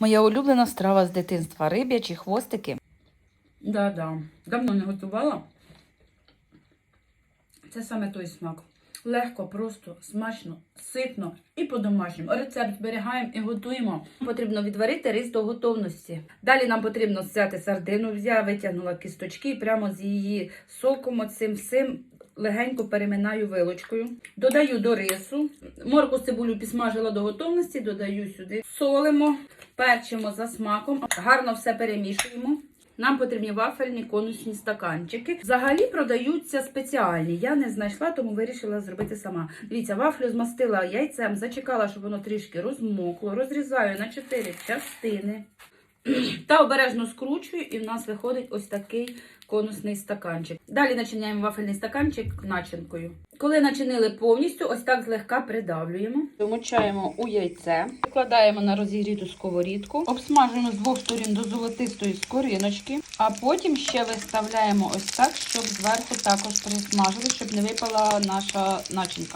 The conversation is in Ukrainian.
Моя улюблена страва з дитинства риб'ячі хвостики. Да-да. Давно не готувала. Це саме той смак. Легко, просто, смачно, ситно і по-домашньому. Рецепт зберігаємо і готуємо. Потрібно відварити рис до готовності. Далі нам потрібно взяти сардину. Я витягнула кісточки і прямо з її соком, оцим всім легенько переминаю вилочкою. Додаю до рису. Морку з цибулю підсмажила до готовності, додаю сюди. Солимо, перчимо за смаком, гарно все перемішуємо. Нам потрібні вафельні конусні стаканчики. Взагалі продаються спеціальні. Я не знайшла, тому вирішила зробити сама. Дивіться, вафлю змастила яйцем, зачекала, щоб воно трішки розмокло. Розрізаю на 4 частини. Та обережно скручую, і в нас виходить ось такий конусний стаканчик. Далі начиняємо вафельний стаканчик начинкою. Коли начинили повністю, ось так злегка придавлюємо. Вмочаємо у яйце, викладаємо на розігріту сковорідку, обсмажуємо з двох сторін до золотистої скориночки, а потім ще виставляємо ось так, щоб зверху також присмажили, щоб не випала наша начинка.